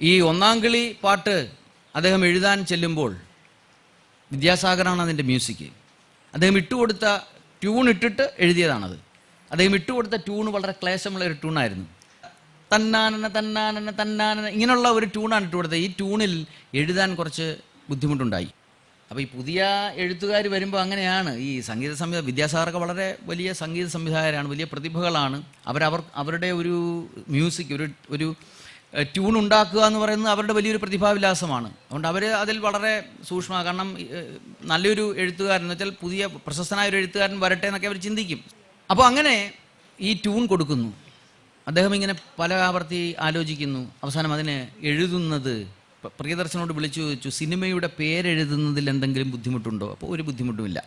ഈ ഒന്നാം കിളി പാട്ട് അദ്ദേഹം എഴുതാൻ ചെല്ലുമ്പോൾ വിദ്യാസാഗറാണ് അതിന്റെ മ്യൂസിക്. അദ്ദേഹം ഇട്ടുകൊടുത്ത ട്യൂൺ ഇട്ടിട്ട് എഴുതിയതാണത്. അദ്ദേഹം ഇട്ടുകൊടുത്ത ട്യൂൺ വളരെ ക്ലേശമുള്ള ഒരു ട്യൂണായിരുന്നു. തന്നാനന തന്നാനന തന്നാനന ഇങ്ങനെയുള്ള ഒരു ട്യൂണാണ് ഇട്ടുകൊടുത്തത്. ഈ ട്യൂണിൽ എഴുതാൻ കുറച്ച് ബുദ്ധിമുട്ടുണ്ടായി. അപ്പോൾ ഈ പുതിയ എഴുത്തുകാർ വരുമ്പോൾ അങ്ങനെയാണ്. ഈ സംഗീത സംവിധാനം വിദ്യാസാഗറൊക്കെ വളരെ വലിയ സംഗീത സംവിധായകരാണ് വലിയ പ്രതിഭകളാണ്. അവരവർ അവരുടെ ഒരു മ്യൂസിക് ഒരു ഒരു ട്യൂൺ ഉണ്ടാക്കുക എന്ന് പറയുന്നത് അവരുടെ വലിയൊരു പ്രതിഭാവിലാസമാണ്. അതുകൊണ്ട് അവർ അതിൽ വളരെ സൂക്ഷ്മ കാരണം നല്ലൊരു എഴുത്തുകാരൻ എന്ന് വെച്ചാൽ പുതിയ പ്രശസ്തനായ ഒരു എഴുത്തുകാരൻ വരട്ടെ എന്നൊക്കെ അവർ ചിന്തിക്കും. അപ്പോൾ അങ്ങനെ ഈ ട്യൂൺ കൊടുക്കുന്നു. അദ്ദേഹം ഇങ്ങനെ പല ആവർത്തി ആലോചിക്കുന്നു. അവസാനം അതിന് എഴുതുന്നത് പ്രിയദർശനോട് വിളിച്ചു ചോദിച്ചു സിനിമയുടെ പേരെഴുതുന്നതിൽ എന്തെങ്കിലും ബുദ്ധിമുട്ടുണ്ടോ? അപ്പോൾ ഒരു ബുദ്ധിമുട്ടുമില്ല.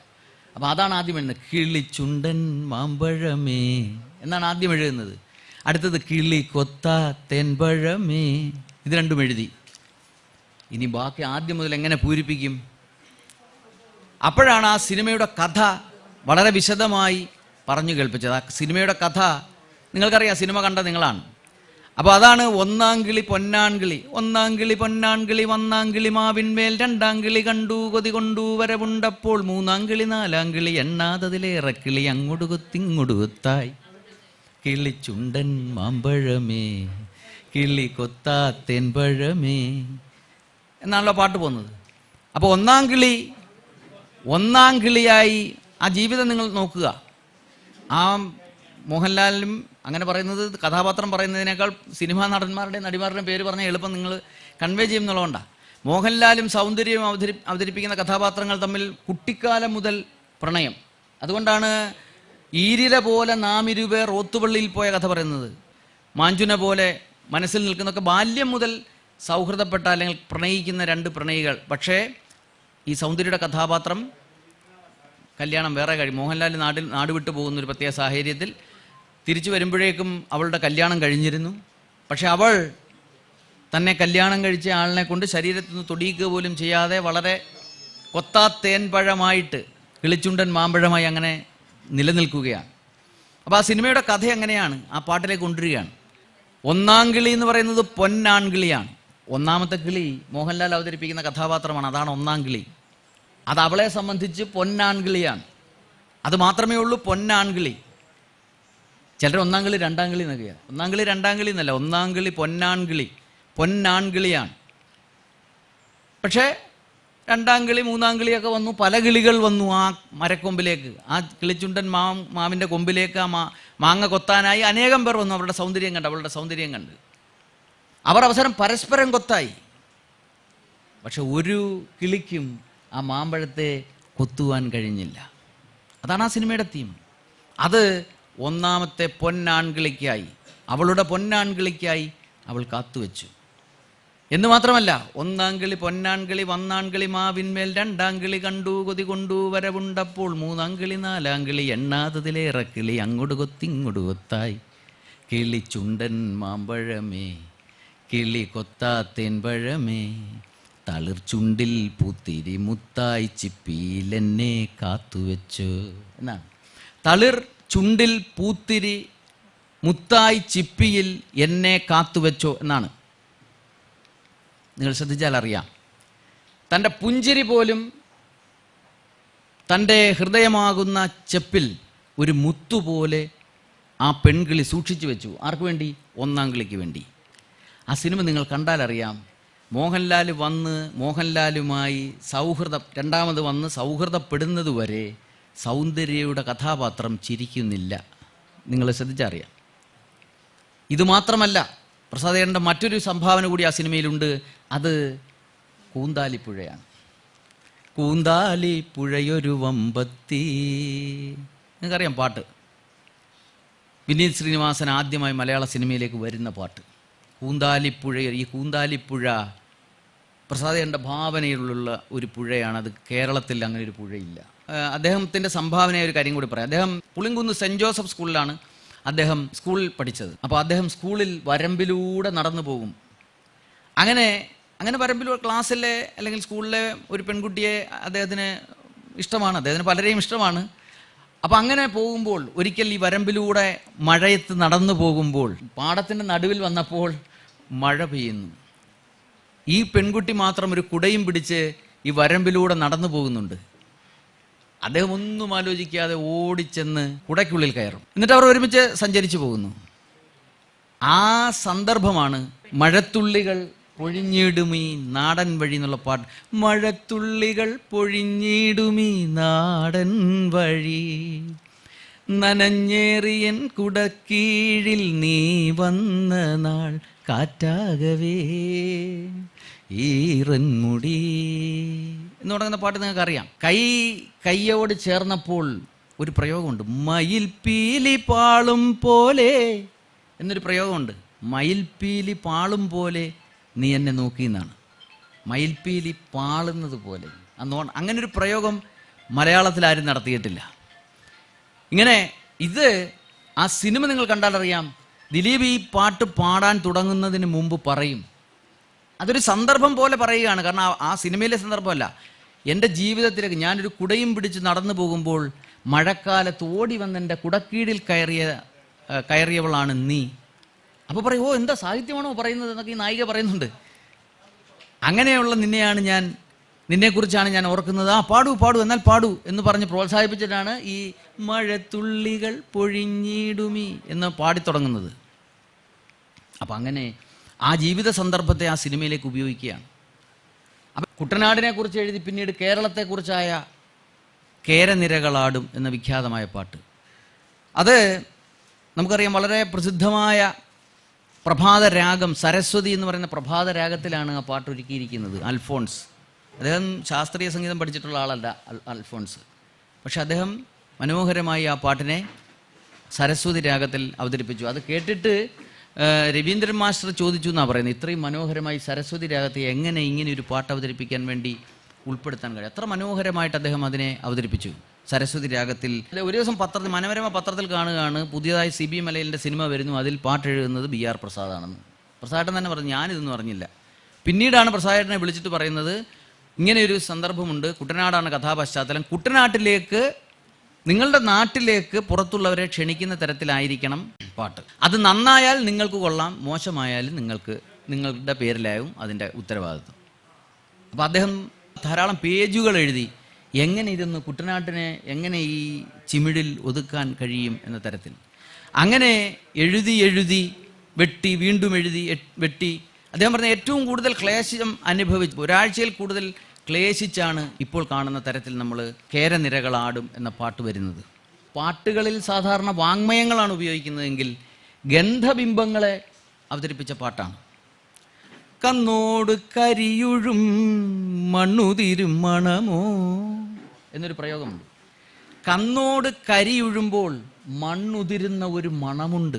അപ്പോൾ അതാണ് ആദ്യം എഴുതുന്നത്. കിളിച്ചുണ്ടൻ മാമ്പഴമേ എന്നാണ് ആദ്യം എഴുതുന്നത്. അടുത്തത് കിളി കൊത്ത തെൻപഴമേ. ഇത് രണ്ടും എഴുതി. ഇനി ബാക്കി ആദ്യം മുതൽ എങ്ങനെ പൂരിപ്പിക്കും? അപ്പോഴാണ് ആ സിനിമയുടെ കഥ വളരെ വിശദമായി പറഞ്ഞു കേൾപ്പിച്ചത്. ആ സിനിമയുടെ കഥ നിങ്ങൾക്കറിയാം സിനിമ കണ്ട നിങ്ങളാണ്. അപ്പോൾ അതാണ് ഒന്നാം കിളി പൊന്നാൻ കിളി. ഒന്നാം കിളി പൊന്നാൻ കിളി ഒന്നാം കിളി മാവിൻമേൽ രണ്ടാം കിളി കണ്ടു കൊതി കൊണ്ടു വരവുണ്ടപ്പോൾ മൂന്നാം കിളി നാലാം കിളി എണ്ണാതതിലേറെ കിളി അങ്ങോട്ട് കുത്തിങ്ങോട്ട് കൊത്തായി. കിളിച്ചുണ്ടൻ മാമ്പഴമേ കിളി കൊത്താ പഴമേ എന്നാണല്ലോ പാട്ട് പോകുന്നത്. അപ്പോൾ ഒന്നാം കിളി ഒന്നാം കിളിയായി ആ ജീവിതം നിങ്ങൾ നോക്കുക. ആ മോഹൻലാലിനും അങ്ങനെ പറയുന്നത് കഥാപാത്രം പറയുന്നതിനേക്കാൾ സിനിമാ നടന്മാരുടെ നടിമാരുടെയും പേര് പറഞ്ഞാൽ എളുപ്പം നിങ്ങൾ കൺവേ ചെയ്യുന്നുള്ളതുകൊണ്ടാണ് മോഹൻലാലും സൗന്ദര്യവും അവതരി അവതരിപ്പിക്കുന്ന കഥാപാത്രങ്ങൾ തമ്മിൽ കുട്ടിക്കാലം മുതൽ പ്രണയം. അതുകൊണ്ടാണ് ഈരില പോലെ നാം ഇരുപേർ ഓത്തുപള്ളിയിൽ പോയ കഥ പറയുന്നത്. മാഞ്ചുന പോലെ മനസ്സിൽ നിൽക്കുന്നൊക്കെ ബാല്യം മുതൽ സൗഹൃദപ്പെട്ട അല്ലെങ്കിൽ പ്രണയിക്കുന്ന രണ്ട് പ്രണയികൾ. പക്ഷേ ഈ സൗന്ദര്യയുടെ കഥാപാത്രം കല്യാണം വേറെ കഴിയും മോഹൻലാൽ നാട്ടിൽ നാട് വിട്ടു പോകുന്ന ഒരു പ്രത്യേക സാഹചര്യത്തിൽ തിരിച്ചു വരുമ്പോഴേക്കും അവളുടെ കല്യാണം കഴിഞ്ഞിരുന്നു. പക്ഷെ അവൾ തന്നെ കല്യാണം കഴിച്ച ആളിനെ കൊണ്ട് ശരീരത്തിൽ നിന്ന് തൊടിയിക്കുക പോലും ചെയ്യാതെ വളരെ കൊത്താ തേൻപഴമായിട്ട് കിളിച്ചുണ്ടൻ മാമ്പഴമായി അങ്ങനെ നിലനിൽക്കുകയാണ്. അപ്പോൾ ആ സിനിമയുടെ കഥ എങ്ങനെയാണ്? ആ പാട്ടിലേക്ക് കൊണ്ടുവരികയാണ്. ഒന്നാം കിളി എന്ന് പറയുന്നത് പൊന്നാൺകിളിയാണ് ഒന്നാമത്തെ കിളി മോഹൻലാൽ അവതരിപ്പിക്കുന്ന കഥാപാത്രമാണ്. അതാണ് ഒന്നാം കിളി. അത് അവളെ സംബന്ധിച്ച് പൊന്നാൺകിളിയാണ് അത് മാത്രമേ ഉള്ളൂ പൊന്നാൺകിളി ചിലർ ഒന്നാം കിളി രണ്ടാം കിളി നൽകുകയാണ് ഒന്നാം കിളി രണ്ടാം കിളി എന്നല്ല. ഒന്നാം കിളി പൊന്നാൺകിളി പൊന്നാൺകിളിയാണ് പക്ഷേ രണ്ടാം കിളി മൂന്നാം കിളിയൊക്കെ വന്നു. പല കിളികൾ വന്നു ആ മരക്കൊമ്പിലേക്ക്. ആ കിളിച്ചുണ്ടൻ മാ മാവിന്റെ കൊമ്പിലേക്ക് ആ മാ മാങ്ങ കൊത്താനായി അനേകം പേർ വന്നു. അവരുടെ സൗന്ദര്യം കണ്ട് അവളുടെ സൗന്ദര്യം കണ്ട്. അവർ അവസരം പരസ്പരം കൊത്തായി. പക്ഷെ ഒരു കിളിക്കും ആ മാമ്പഴത്തെ കൊത്തുവാൻ കഴിഞ്ഞില്ല. അതാണ് ആ സിനിമയുടെ തീം അത് ഒന്നാമത്തെ പൊന്നാൺകിളിക്കായി. അവളുടെ പൊന്നാൺകിളിക്കായി അവൾ കാത്തുവെച്ചു. എന്ന് മാത്രമല്ല ഒന്നാം കിളി പൊന്നാം കിളി വന്നാം കിളി മാവിന്മേൽ രണ്ടാം കിളി കണ്ടു കൊതി കൊണ്ടു വരവുണ്ടപ്പോൾ മൂന്നാം കിളി നാലാം കിളി എണ്ണാത്തതിലേറെ കിളി അങ്ങോട്ട് കൊത്തി ഇങ്ങോട്ട് കൊത്തായി. കിളി ചുണ്ടൻ മാമ്പഴമേ കിളി കൊത്താത്തേൻ പഴമേ തളിർച്ചുണ്ടിൽ പൂത്തിരി മുത്തായി ചിപ്പിയിലെന്നെ കാത്തുവെച്ചു. എന്നാണ് തളിർ ചുണ്ടിൽ പൂത്തിരി മുത്തായി ചിപ്പിയിൽ എന്നെ കാത്തുവെച്ചോ എന്നാണ്. നിങ്ങൾ ശ്രദ്ധിച്ചാൽ അറിയാം. തന്റെ പുഞ്ചിരി പോലും തന്റെ ഹൃദയമാകുന്ന ചെപ്പിൽ ഒരു മുത്തുപോലെ ആ പെൺകിളി സൂക്ഷിച്ചു വെച്ചു. ആർക്ക് വേണ്ടി? ഒന്നാം കിളിക്ക് വേണ്ടി. ആ സിനിമ നിങ്ങൾ കണ്ടാലറിയാം മോഹൻലാൽ വന്ന് മോഹൻലാലുമായി സൗഹൃദം രണ്ടാമത് വന്ന് സൗഹൃദപ്പെടുന്നത് വരെ സൗന്ദര്യയുടെ കഥാപാത്രം ചിരിക്കുന്നില്ല. നിങ്ങൾ ശ്രദ്ധിച്ചറിയാം ഇതുമാത്രമല്ല പ്രസാദേണ്ട മറ്റൊരു സംഭാവന കൂടി ആ സിനിമയിലുണ്ട്. അത് കൂന്താലിപ്പുഴയാണ്. കൂന്താലിപ്പുഴയൊരു വമ്പത്തി. നിങ്ങൾക്കറിയാം പാട്ട്. വിനീത് ശ്രീനിവാസൻ ആദ്യമായി മലയാള സിനിമയിലേക്ക് വരുന്ന പാട്ട്. കൂന്താലിപ്പുഴ ഈ കൂന്താലിപ്പുഴ പ്രസാദേണ്ട ഭാവനയിലുള്ള ഒരു പുഴയാണ്. അത് കേരളത്തിൽ അങ്ങനെ ഒരു പുഴയില്ല. അദ്ദേഹത്തിന്റെ സംഭാവനയായ ഒരു കാര്യം കൂടി പറയാം. അദ്ദേഹം പുളിങ്കുന്ന് സെന്റ് ജോസഫ് സ്കൂളിലാണ് അദ്ദേഹം സ്കൂളിൽ പഠിച്ചത്. അപ്പോൾ അദ്ദേഹം സ്കൂളിൽ വരമ്പിലൂടെ നടന്നു പോകും. അങ്ങനെ അങ്ങനെ പറയുമ്പോൾ ക്ലാസ്സിലെ അല്ലെങ്കിൽ സ്കൂളിലെ ഒരു പെൺകുട്ടിയെ അദ്ദേഹത്തിന് ഇഷ്ടമാണ് അദ്ദേഹത്തിന് പലരെയും ഇഷ്ടമാണ്. അപ്പം അങ്ങനെ പോകുമ്പോൾ ഒരിക്കൽ ഈ വരമ്പിലൂടെ മഴയത്ത് നടന്നു പോകുമ്പോൾ പാടത്തിന്റെ നടുവിൽ വന്നപ്പോൾ മഴ പെയ്യുന്നു. ഈ പെൺകുട്ടി മാത്രം ഒരു കുടയും പിടിച്ച് ഈ വരമ്പിലൂടെ നടന്നു പോകുന്നുണ്ട്. അദ്ദേഹം ഒന്നും ആലോചിക്കാതെ ഓടിച്ചെന്ന് കുടയ്ക്കുള്ളിൽ കയറും. എന്നിട്ട് അവർ ഒരുമിച്ച് സഞ്ചരിച്ചു പോകുന്നു. ആ സന്ദർഭമാണ് മഴത്തുള്ളികൾ പൊഴിഞ്ഞിടുമീ നാടൻ വഴി എന്നുള്ള പാട്ട്. മഴത്തുള്ളികൾ പൊഴിഞ്ഞിടുമീ നാടൻ വഴി. നനഞ്ഞേറിയൻ കുടക്കീഴിൽ നീ വന്ന നാൾ കാറ്റാകവേ. ഈറൻമുടി എന്ന് തുടങ്ങുന്ന പാട്ട് നിങ്ങൾക്ക് അറിയാം കൈ കയ്യോട് ചേർന്നപ്പോൾ ഒരു പ്രയോഗമുണ്ട്. മയിൽ പീലി പാളും പോലെ. എന്നൊരു പ്രയോഗമുണ്ട്. മയിൽ പീലി പാളും പോലെ. നീ എന്നെ നോക്കി എന്നാണ്. മയിൽപ്പീലി പാളുന്നത് പോലെ. അന്നോ അങ്ങനെ ഒരു പ്രയോഗം മലയാളത്തിൽ ആരും നടത്തിയിട്ടില്ല. ഇങ്ങനെ ഇത് ആ സിനിമ നിങ്ങൾ കണ്ടാലറിയാം ദിലീപ് ഈ പാട്ട് പാടാൻ തുടങ്ങുന്നതിന് മുമ്പ് പറയും. അതൊരു സന്ദർഭം പോലെ പറയുകയാണ്. കാരണം ആ സിനിമയിലെ സന്ദർഭമല്ല. എന്റെ ജീവിതത്തിലേക്ക് ഞാനൊരു കുടയും പിടിച്ച് നടന്നു പോകുമ്പോൾ മഴക്കാലത്ത് ഓടി വന്നെന്റെ കുടക്കീഴിൽ കയറിയ കയറിയവളാണ് നീ. അപ്പോൾ പറയും ഓ എന്താ സാഹിത്യമാണോ പറയുന്നത്? എന്നൊക്കെ ഈ നായിക പറയുന്നുണ്ട്. അങ്ങനെയുള്ള നിന്നെയാണ് ഞാൻ നിന്നെക്കുറിച്ചാണ് ഞാൻ ഓർക്കുന്നത്. ആ പാടൂ പാടൂ എന്നാൽ പാടൂ എന്ന് പറഞ്ഞ് പ്രോത്സാഹിപ്പിച്ചിട്ടാണ് ഈ മഴത്തുള്ളികൾ പൊഴിഞ്ഞിടുമി എന്ന് പാടിത്തുടങ്ങുന്നത് അപ്പം അങ്ങനെ ആ ജീവിത സന്ദർഭത്തെ ആ സിനിമയിലേക്ക് ഉപയോഗിക്കുകയാണ്. അപ്പം കുട്ടനാടിനെ കുറിച്ച് എഴുതി പിന്നീട് കേരളത്തെക്കുറിച്ചായ കേരനിരകളാടും എന്ന വിഖ്യാതമായ പാട്ട്. അത് നമുക്കറിയാം വളരെ പ്രസിദ്ധമായ പ്രഭാത രാഗം സരസ്വതി എന്ന് പറയുന്ന പ്രഭാത രാഗത്തിലാണ് ആ പാട്ട് ഒരുക്കിയിരിക്കുന്നത് അൽഫോൺസ്. അദ്ദേഹം ശാസ്ത്രീയ സംഗീതം പഠിച്ചിട്ടുള്ള ആളല്ല അൽ- അൽഫോൺസ്. പക്ഷെ അദ്ദേഹം മനോഹരമായി ആ പാട്ടിനെ സരസ്വതി രാഗത്തിൽ അവതരിപ്പിച്ചു. അത് കേട്ടിട്ട് രവീന്ദ്രൻ മാസ്റ്റർ ചോദിച്ചു എന്നാണ് പറയുന്നത് ഇത്രയും മനോഹരമായി സരസ്വതി രാഗത്തെ എങ്ങനെ ഇങ്ങനെ ഒരു പാട്ട് അവതരിപ്പിക്കാൻ വേണ്ടി ഉൾപ്പെടുത്താൻ കഴിയും. അത്ര മനോഹരമായിട്ട് അദ്ദേഹം അതിനെ അവതരിപ്പിച്ചു. സരസ്വതി രാഗത്തിൽ. ഒരു ദിവസം പത്രത്തിൽ മനോരമ പത്രത്തിൽ കാണുകയാണ്. പുതിയതായി സി ബി മലയിലിന്റെ സിനിമ വരുന്നു. അതിൽ പാട്ട് എഴുതുന്നത് ബി ആർ പ്രസാദാണെന്ന്. പ്രസാദേട്ടൻ തന്നെ പറഞ്ഞു ഞാനിതൊന്നും അറിഞ്ഞില്ല. പിന്നീടാണ് പ്രസാദേട്ടനെ വിളിച്ചിട്ട് പറയുന്നത് ഇങ്ങനെയൊരു സന്ദർഭമുണ്ട്. കുട്ടനാടാണ് കഥാപശ്ചാത്തലം. കുട്ടനാട്ടിലേക്ക് നിങ്ങളുടെ നാട്ടിലേക്ക് പുറത്തുള്ളവരെ ക്ഷണിക്കുന്ന തരത്തിലായിരിക്കണം പാട്ട്. അത് നന്നായാൽ നിങ്ങൾക്ക് കൊള്ളാം മോശമായാലും നിങ്ങൾക്ക് നിങ്ങളുടെ പേരിലാവും അതിന്റെ ഉത്തരവാദിത്വം. അപ്പോൾ അദ്ദേഹം ധാരാളം പേജുകൾ എഴുതി എങ്ങനെ ഇതൊന്ന് കുട്ടനാട്ടിനെ എങ്ങനെ ഈ ചിമിടിൽ ഒതുക്കാൻ കഴിയും എന്ന തരത്തിൽ. അങ്ങനെ എഴുതി എഴുതി വെട്ടി വീണ്ടും എഴുതി വെട്ടി. അദ്ദേഹം പറഞ്ഞ ഏറ്റവും കൂടുതൽ ക്ലേശം അനുഭവിച്ചു. ഒരാഴ്ചയിൽ കൂടുതൽ ക്ലേശിച്ചാണ് ഇപ്പോൾ കാണുന്ന തരത്തിൽ നമ്മൾ കേരനിരകളാടും എന്ന പാട്ട് വരുന്നത്. പാട്ടുകളിൽ സാധാരണ വാങ്മയങ്ങളാണ് ഉപയോഗിക്കുന്നതെങ്കിൽ ഗന്ധബിംബങ്ങളെ അവതരിപ്പിച്ച പാട്ടാണ്. കന്നോട് കരിയുഴും മണ്ണുതിരും മണമോ? എന്നൊരു പ്രയോഗമുണ്ട്. കന്നോട് കരിയുഴുമ്പോൾ മണ്ണുതിരുന്ന ഒരു മണമുണ്ട്.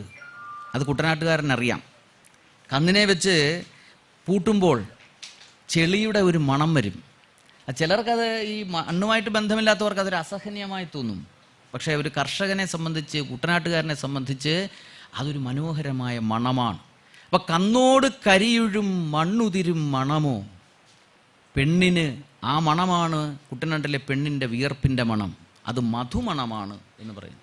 അത് കുട്ടനാട്ടുകാരനറിയാം. കന്നിനെ വെച്ച് പൂട്ടുമ്പോൾ ചെളിയുടെ ഒരു മണം വരും. ചിലർക്കത് ഈ മണ്ണുമായിട്ട് ബന്ധമില്ലാത്തവർക്ക് അതൊരു അസഹനീയമായി തോന്നും. പക്ഷേ ഒരു കർഷകനെ സംബന്ധിച്ച് കുട്ടനാട്ടുകാരനെ സംബന്ധിച്ച് അതൊരു മനോഹരമായ മണമാണ്. അപ്പം കന്നോട് കരിയുഴും മണ്ണുതിരും മണമോ? പെണ്ണിന് ആ മണമാണ് കുട്ടനാട്ടിലെ പെണ്ണിന്റെ വിയർപ്പിന്റെ മണം. അത് മധുമണമാണ് എന്ന് പറയുന്നു.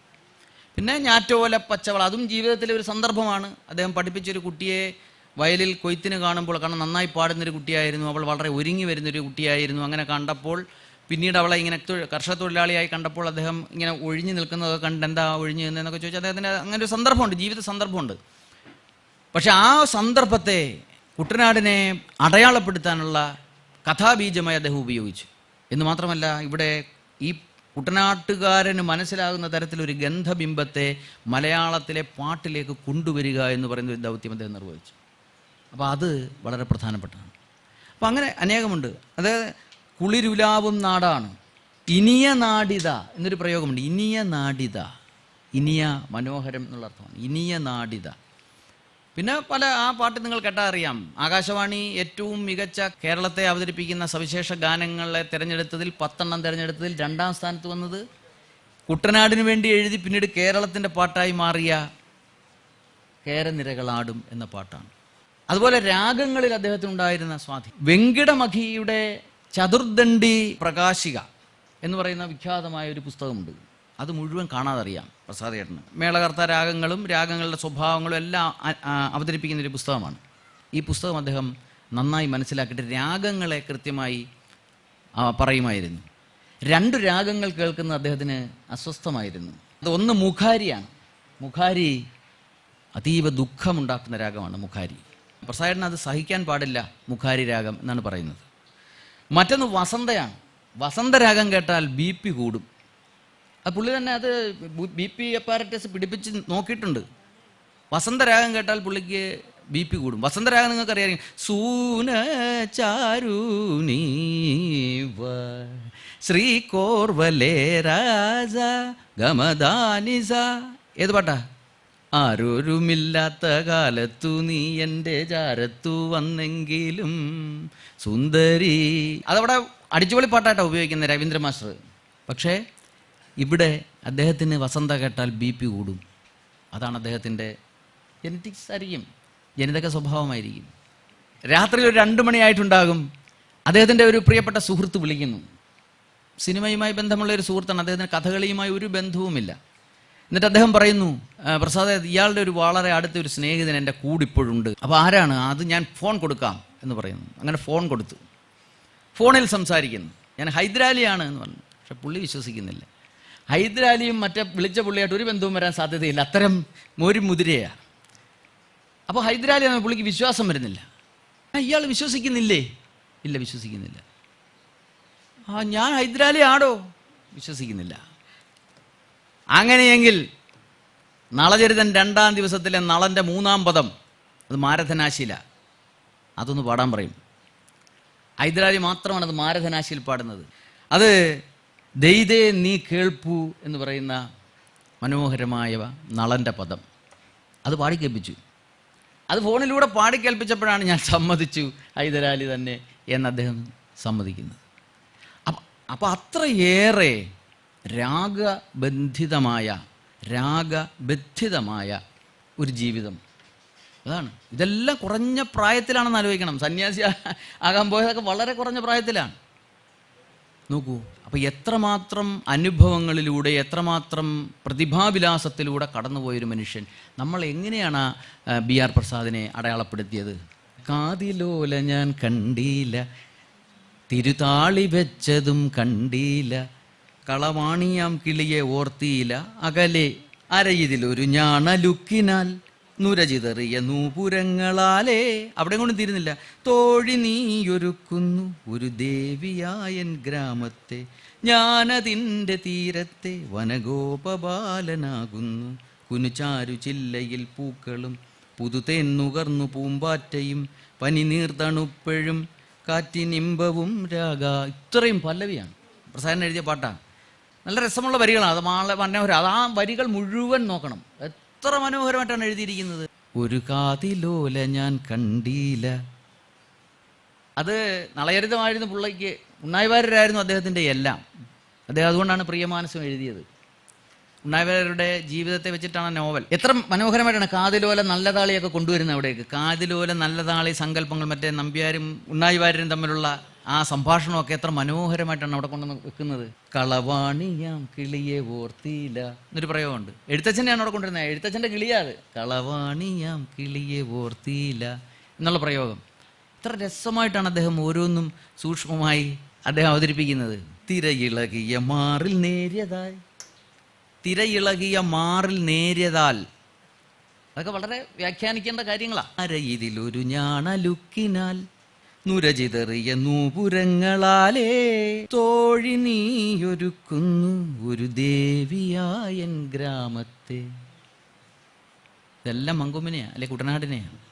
പിന്നെ ഞാറ്റോല പച്ചവള അതും ജീവിതത്തിലെ ഒരു സന്ദർഭമാണ്. അദ്ദേഹം പഠിപ്പിച്ചൊരു കുട്ടിയെ വയലിൽ കൊയ്ത്തിന് കാണുമ്പോൾ കാരണം നന്നായി പാടുന്നൊരു കുട്ടിയായിരുന്നു. അവൾ വളരെ ഒരുങ്ങി വരുന്നൊരു കുട്ടിയായിരുന്നു. അങ്ങനെ കണ്ടപ്പോൾ പിന്നീട് അവളെ ഇങ്ങനെ കർഷക തൊഴിലാളിയായി കണ്ടപ്പോൾ അദ്ദേഹം ഇങ്ങനെ ഒഴിഞ്ഞു നിൽക്കുന്നതൊക്കെ കണ്ട് എന്താ ഒഴിഞ്ഞു എന്നൊക്കെ ചോദിച്ചാൽ അദ്ദേഹത്തിന് അങ്ങനെ ഒരു സന്ദർഭമുണ്ട് ജീവിത സന്ദർഭമുണ്ട്. പക്ഷെ ആ സന്ദർഭത്തെ കുട്ടനാടിനെ അടയാളപ്പെടുത്താനുള്ള കഥാബീജമായി അദ്ദേഹം ഉപയോഗിച്ചു. എന്ന് മാത്രമല്ല ഇവിടെ ഈ കുട്ടനാട്ടുകാരന് മനസ്സിലാകുന്ന തരത്തിലൊരു ഗന്ധബിംബത്തെ മലയാളത്തിലെ പാട്ടിലേക്ക് കൊണ്ടുവരിക എന്ന് പറയുന്ന ഒരു ദൗത്യം അദ്ദേഹം നിർവഹിച്ചു. അപ്പോൾ അത് വളരെ പ്രധാനപ്പെട്ടതാണ്. അപ്പോൾ അങ്ങനെ അനേകമുണ്ട്. അതായത് കുളിരുലാവും നാടാണ്. ഇനിയ നാടിത എന്നൊരു പ്രയോഗമുണ്ട്. ഇനിയ നാടിത. ഇനിയ മനോഹരം എന്നുള്ള അർത്ഥമാണ്. ഇനിയ നാടിത. പിന്നെ പല ആ പാട്ട് നിങ്ങൾ കേട്ടാ അറിയാം. ആകാശവാണി ഏറ്റവും മികച്ച കേരളത്തെ അവതരിപ്പിക്കുന്ന സവിശേഷ ഗാനങ്ങളെ തിരഞ്ഞെടുത്തതിൽ പത്തെണ്ണം തിരഞ്ഞെടുത്തതിൽ രണ്ടാം സ്ഥാനത്ത് വന്നത് കുട്ടനാടിനു വേണ്ടി എഴുതി പിന്നീട് കേരളത്തിന്റെ പാട്ടായി മാറിയ കേരനിരകളാടും എന്ന പാട്ടാണ്. അതുപോലെ രാഗങ്ങളിൽ അദ്ദേഹത്തിനുണ്ടായിരുന്ന സ്വാധീനം. വെങ്കിടമഖിയുടെ ചതുർദണ്ഡി പ്രകാശിക എന്ന് പറയുന്ന വിഖ്യാതമായ ഒരു പുസ്തകമുണ്ട്. അത് മുഴുവൻ കാണാതറിയാം. പ്രസാദേട്ടന് മേളകർത്ത രാഗങ്ങളും രാഗങ്ങളുടെ സ്വഭാവങ്ങളും എല്ലാം അവതരിപ്പിക്കുന്ന ഒരു പുസ്തകമാണ്. ഈ പുസ്തകം അദ്ദേഹം നന്നായി മനസ്സിലാക്കിയിട്ട് രാഗങ്ങളെ കൃത്യമായി പറയുമായിരുന്നു. രണ്ട് രാഗങ്ങൾ കേൾക്കുന്ന അദ്ദേഹത്തിന് അസ്വസ്ഥമായിരുന്നു. അത് ഒന്ന് മുഖാരിയാണ്. മുഖാരി അതീവ ദുഃഖമുണ്ടാക്കുന്ന രാഗമാണ് മുഖാരി. പ്രസാദേട്ടൻ അത് സഹിക്കാൻ പാടില്ല മുഖാരി രാഗം എന്നാണ് പറയുന്നത്. മറ്റൊന്ന് വസന്തയാണ്. വസന്തരാഗം കേട്ടാൽ ബി പി കൂടും. അത് പുള്ളി തന്നെ അത് ബി പി അപ്പാരറ്റസ് പിടിപ്പിച്ച് നോക്കിയിട്ടുണ്ട്. വസന്തരാഗം കേട്ടാൽ പുള്ളിക്ക് ബി പി കൂടും. വസന്തരാഗം നിങ്ങൾക്ക് അറിയാം സൂന ചാരുനീവ ശ്രീ കോർവലേ രാജ ഗമദാനിസ ഏത് പാട്ടാ? ആരോരുമില്ലാത്ത കാലത്തു നീ എന്റെ ചാരത്തു വന്നെങ്കിലും സുന്ദരി. അതവിടെ അടിച്ചുപൊളി പാട്ടായിട്ടാണ് ഉപയോഗിക്കുന്നത് രവീന്ദ്ര മാസ്റ്റർ. പക്ഷേ ഇവിടെ അദ്ദേഹത്തിന് വസന്ത കേട്ടാൽ ബി പി കൂടും. അതാണ് അദ്ദേഹത്തിന്റെ ജനറ്റിക്സ് ആയിരിക്കും ജനിതക സ്വഭാവമായിരിക്കും. രാത്രി ഒരു രണ്ട് മണിയായിട്ടുണ്ടാകും. അദ്ദേഹത്തിന്റെ ഒരു പ്രിയപ്പെട്ട സുഹൃത്ത് വിളിക്കുന്നു. സിനിമയുമായി ബന്ധമുള്ള ഒരു സുഹൃത്താണ്. അദ്ദേഹത്തിന് കഥകളിയുമായി ഒരു ബന്ധവുമില്ല. എന്നിട്ട് അദ്ദേഹം പറയുന്നു പ്രസാദ് ഇയാളുടെ ഒരു വളരെ അടുത്ത ഒരു സ്നേഹിതൻ എന്റെ കൂടെ ഇപ്പോഴുണ്ട് അപ്പോൾ ആരാണ്? അത് ഞാൻ ഫോൺ കൊടുക്കാം എന്ന് പറയുന്നു. അങ്ങനെ ഫോൺ കൊടുത്തു. ഫോണിൽ സംസാരിക്കുന്നു. ഞാൻ ഹൈദരാലിയാണ് എന്ന് പറഞ്ഞു. പക്ഷെ പുള്ളി വിശ്വസിക്കുന്നില്ല. ഹൈദരാലിയും മറ്റേ വിളിച്ച പുള്ളിയായിട്ട് ഒരു ബന്ധവും വരാൻ സാധ്യതയില്ല. അത്തരം ഒരു മുതിരയാണ് അപ്പോൾ ഹൈദരാലി എന്ന പുള്ളിക്ക് വിശ്വാസം വരുന്നില്ല. ഇയാൾ വിശ്വസിക്കുന്നില്ലേ? ഇല്ല വിശ്വസിക്കുന്നില്ല. ആ ഞാൻ ഹൈദരാലി ആടോ വിശ്വസിക്കുന്നില്ല. അങ്ങനെയെങ്കിൽ നളചരിതൻ രണ്ടാം ദിവസത്തിലെ നളന്റെ മൂന്നാം പദം അത് മാരഥനാശില അതൊന്ന് പാടാൻ പറയും. ഹൈദരാലി മാത്രമാണ് അത് മാരഥനാശിയിൽ പാടുന്നത്. അത് ദൈതേ നീ കേൾപ്പു എന്ന് പറയുന്ന മനോഹരമായ നളന്റെ പദം. അത് പാടിക്കേൽപ്പിച്ചു അത് ഫോണിലൂടെ പാടിക്കേൽപ്പിച്ചപ്പോഴാണ് ഞാൻ സമ്മതിച്ചു ഹൈദരാലി തന്നെ എന്ന് അദ്ദേഹം സമ്മതിക്കുന്നത്. അപ്പം അപ്പം അത്രയേറെ രാഗബന്ധിതമായ രാഗബദ്ധിതമായ ഒരു ജീവിതം. അതാണ്. ഇതെല്ലാം കുറഞ്ഞ പ്രായത്തിലാണെന്ന് ആലോചിക്കണം. സന്യാസി ആകാൻ പോയതൊക്കെ വളരെ കുറഞ്ഞ പ്രായത്തിലാണ്. നോക്കൂ. അപ്പോൾ എത്രമാത്രം അനുഭവങ്ങളിലൂടെ എത്രമാത്രം പ്രതിഭാവിലാസത്തിലൂടെ കടന്നുപോയൊരു മനുഷ്യൻ? നമ്മൾ എങ്ങനെയാണ് ബി ആർ പ്രസാദിനെ അടയാളപ്പെടുത്തിയത്? കാതിലോല ഞാൻ കണ്ടീല തിരുതാളി വെച്ചതും കണ്ടീല കളവാണിയാം കിളിയെ ഓർത്തിയില്ല അകലെ അരയിതിലൊരു ഞാണലുക്കിനാൽ നുരചിതറിയ നൂപുരങ്ങളാലേ. അവിടെ കൊണ്ടും തീരുന്നില്ല. തോഴി നീയൊരുക്കുന്നു ഒരു ദേവിയായൻ ഗ്രാമത്തെ. ഞാനതിന്റെ തീരത്തെ വനഗോപബാലനാകുന്നു. കുനുചാരു ചില്ലയിൽ പൂക്കളും പുതുതേൻ നുകർന്നു പൂമ്പാറ്റയും പനിനീർത്തണുപ്പഴും കാറ്റിനിമ്പവും രാഗ. ഇത്രയും പല്ലവിയാണ്. പ്രസാദൻ എഴുതിയ പാട്ടാണ്. നല്ല രസമുള്ള വരികളാണ്. അത് മാളെ മനോഹരം അത് ആ വരികൾ മുഴുവൻ നോക്കണം. എത്ര മനോഹരമായിട്ടാണ് എഴുതിയിരിക്കുന്നത്. ഒരു കാതിലോല ഞാൻ കണ്ടീല. അത് നളയരിതമായിരുന്നു പുള്ളയ്ക്ക് ഉണ്ണായിവാരരായിരുന്നു അദ്ദേഹത്തിന്റെ എല്ലാം. അദ്ദേഹം അതുകൊണ്ടാണ് പ്രിയമാനസം എഴുതിയത്. ഉണ്ണായിവാരുടെ ജീവിതത്തെ വെച്ചിട്ടാണ് നോവൽ. എത്ര മനോഹരമായിട്ടാണ് കാതിലോല നല്ല താളിയൊക്കെ കൊണ്ടുവരുന്നത് അവിടേക്ക്. കാതിലോല നല്ല താളി സങ്കല്പങ്ങൾ മറ്റേ നമ്പ്യാരും ഉണ്ണായിവാരും തമ്മിലുള്ള ആ സംഭാഷണമൊക്കെ എത്ര മനോഹരമായിട്ടാണ് അവിടെ കൊണ്ടുവന്ന് വെക്കുന്നത്. കളവാണിയാം കിളിയെ ഓർത്തിയില്ല എന്നൊരു പ്രയോഗമുണ്ട്. എഴുത്തച്ഛനെയാണ് അവിടെ കൊണ്ടുവരുന്നത്. എഴുത്തച്ഛന്റെ കിളിയാത് കളവാണിയാം കിളിയെ ഓർത്തിയില്ല എന്നുള്ള പ്രയോഗം. ഇത്ര രസമായിട്ടാണ് അദ്ദേഹം ഓരോന്നും സൂക്ഷ്മമായി അദ്ദേഹം അവതരിപ്പിക്കുന്നത്. തിരയിളകിയ മാറിൽ നേരിയതായി തിരയിളകിയ മാറിൽ നേരിയതാൽ. അതൊക്കെ വളരെ വ്യാഖ്യാനിക്കേണ്ട കാര്യങ്ങളാണ് അര ഇതിലൊരു ഞാണലുക്കിനാൽ നുരചിതറിയ നൂപുരങ്ങളാലേ തോഴി നീയൊരുക്കുന്നു ഒരു ദേവിയായൻ ഗ്രാമത്തെ. ഇതെല്ലാം മങ്കൊമ്പിനെയാ അല്ലെ കുട്ടനാടിനെയാണ്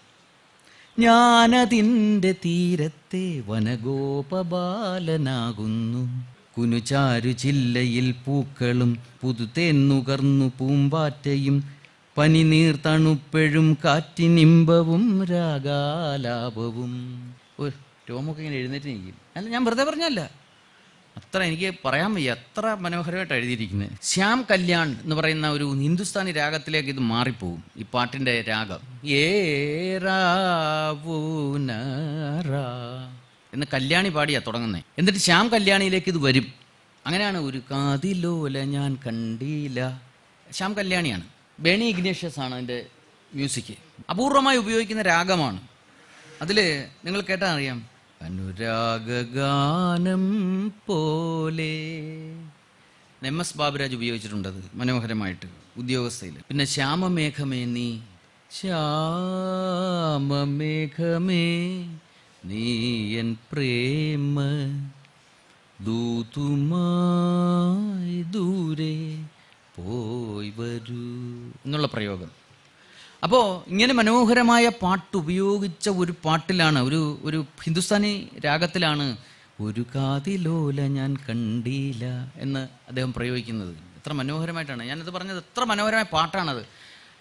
ഞാനതിന്റെ തീരത്തെ വനഗോപബാലനാകുന്നു. കുനുചാരു ചില്ലയിൽ പൂക്കളും പുതുതേൻ നുകർന്നു പൂമ്പാറ്റയും പനിനീർ തണുപ്പെഴും കാറ്റിനിമ്പവും രാഗാലാപവും. ഓ രോമൊക്കെ ഇങ്ങനെ എഴുന്നേറ്റ് നിൽക്കും. അല്ല ഞാൻ വെറുതെ പറഞ്ഞല്ല അത്ര എനിക്ക് പറയാൻ വയ്യ. അത്ര മനോഹരമായിട്ട് എഴുതിയിരിക്കുന്നത്. ശ്യാം കല്യാൺ എന്ന് പറയുന്ന ഒരു ഹിന്ദുസ്ഥാനി രാഗത്തിലേക്ക് ഇത് മാറിപ്പോവും ഈ പാട്ടിന്റെ രാഗം. ഏറാവൂനറാ എന്ന് കല്യാണി പാടിയാ തുടങ്ങുന്നത് എന്നിട്ട് ശ്യാം കല്യാണിയിലേക്ക് ഇത് വരും. അങ്ങനെയാണ് ഒരു കാതിലോല ഞാൻ കണ്ടില്ല. ശ്യാം കല്യാണിയാണ്. ബേണി ഇഗ്നേഷ്യസ് ആണ് അതിന്റെ മ്യൂസിക്. അപൂർവമായി ഉപയോഗിക്കുന്ന രാഗമാണ്. അതിൽ നിങ്ങൾ കേട്ടാ അറിയാം. അനുരാഗാനം പോലെ. എം എസ് ബാബുരാജ് ഉപയോഗിച്ചിട്ടുണ്ട് അത് മനോഹരമായിട്ട് ഉദ്യോഗസ്ഥയിൽ. പിന്നെ ശ്യാമമേഘമേ നീ ശ്യാമമേഘമേ നീ എൻ പ്രേമ ദൂതുമായി ദൂരെ പോയി വരൂ എന്നുള്ള പ്രയോഗം. അപ്പോൾ ഇങ്ങനെ മനോഹരമായ പാട്ട് ഉപയോഗിച്ച ഒരു പാട്ടിലാണ് ഒരു ഒരു ഹിന്ദുസ്ഥാനി രാഗത്തിലാണ് ഒരു കാതിലോല ഞാൻ കണ്ടില്ല എന്ന് അദ്ദേഹം പ്രയോഗിക്കുന്നത്. എത്ര മനോഹരമായിട്ടാണ്. ഞാനത് പറഞ്ഞത് എത്ര മനോഹരമായ പാട്ടാണത്.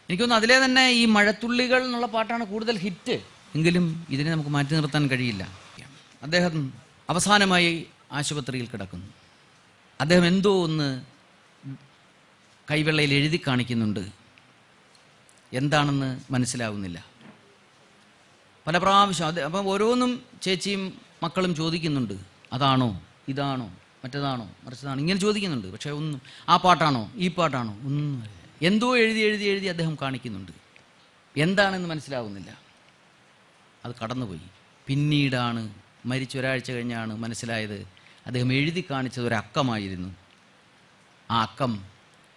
എനിക്കൊന്നും അതിലെ തന്നെ ഈ മഴത്തുള്ളികൾ എന്നുള്ള പാട്ടാണ് കൂടുതൽ ഹിറ്റ് എങ്കിലും ഇതിനെ നമുക്ക് മാറ്റി നിർത്താൻ കഴിയില്ല. അദ്ദേഹം അവസാനമായി ആശുപത്രിയിൽ കിടക്കുന്നു. അദ്ദേഹം എന്തോ ഒന്ന് കൈവെള്ളയിൽ എഴുതി കാണിക്കുന്നുണ്ട്. എന്താണെന്ന് മനസ്സിലാവുന്നില്ല. പല പ്രാവശ്യം അത് അപ്പം ഓരോന്നും ചേച്ചിയും മക്കളും ചോദിക്കുന്നുണ്ട്. അതാണോ ഇതാണോ മറ്റേതാണോ മറിച്ചതാണോ ഇങ്ങനെ ചോദിക്കുന്നുണ്ട്. പക്ഷേ ഒന്നും ആ പാട്ടാണോ ഈ പാട്ടാണോ ഒന്നും എന്തോ എഴുതി എഴുതി എഴുതി അദ്ദേഹം കാണിക്കുന്നുണ്ട്. എന്താണെന്ന് മനസ്സിലാവുന്നില്ല. അത് കടന്നുപോയി. പിന്നീടാണ് മരിച്ച ഒരാഴ്ച കഴിഞ്ഞാണ് മനസ്സിലായത് അദ്ദേഹം എഴുതി കാണിച്ചത് ഒരു അക്കമായിരുന്നു ആ അക്കം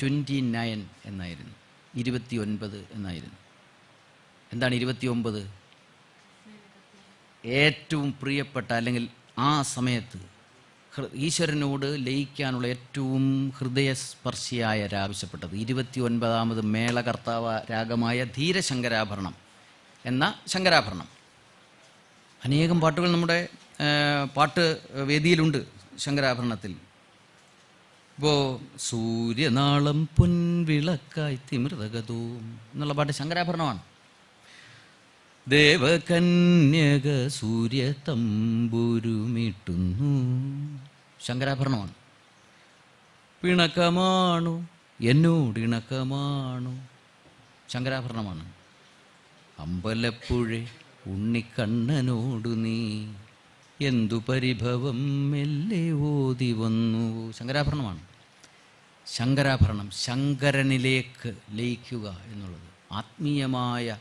ട്വന്റി നയൻ എന്നായിരുന്നു. ഇരുപത്തി ഒൻപത് എന്നായിരുന്നു. എന്താണ് ഇരുപത്തി ഒമ്പത് ഏറ്റവും പ്രിയപ്പെട്ട അല്ലെങ്കിൽ ആ സമയത്ത് ഈശ്വരനോട് ലയിക്കാനുള്ള ഏറ്റവും ഹൃദയസ്പർശിയായ രാവശ്യപ്പെട്ടത് ഇരുപത്തി ഒൻപതാമത് മേളകർത്താവ രാഗമായ ധീരശങ്കരാഭരണം എന്ന ശങ്കരാഭരണം. അനേകം പാട്ടുകൾ നമ്മുടെ പാട്ട് വേദിയിലുണ്ട് ശങ്കരാഭരണത്തിൽ. ഇപ്പോൾ സൂര്യനാളം പൊൻവിളക്കായി തിമൃതഗതവും എന്നുള്ള പാട്ട് ശങ്കരാഭരണമാണ്. ദേവകന്യക സൂര്യ തമ്പുരുമിട്ടുന്നു ശങ്കരാഭരണമാണ്. പിണക്കമാണു എന്നോടിണക്കമാണു ശങ്കരാഭരണമാണ്. അമ്പലപ്പുഴ ഉണ്ണിക്കണ്ണനോടു നീ എന്തു പരിഭവം മെല്ലെ ഓതി വന്നു. ശങ്കരാഭരണമാണ്. ശങ്കരാഭരണം ശങ്കരനിലേക്ക് ലയിക്കുക എന്നുള്ളത് ആത്മീയമായ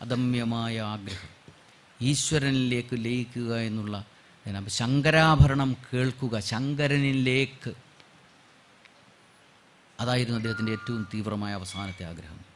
അദമ്യമായ ആഗ്രഹം. ഈശ്വരനിലേക്ക് ലയിക്കുക എന്നുള്ള ശങ്കരാഭരണം കേൾക്കുക ശങ്കരനിലേക്ക്. അതായിരുന്നു അദ്ദേഹത്തിന്റെ ഏറ്റവും തീവ്രമായ അവസാനത്തെ ആഗ്രഹം.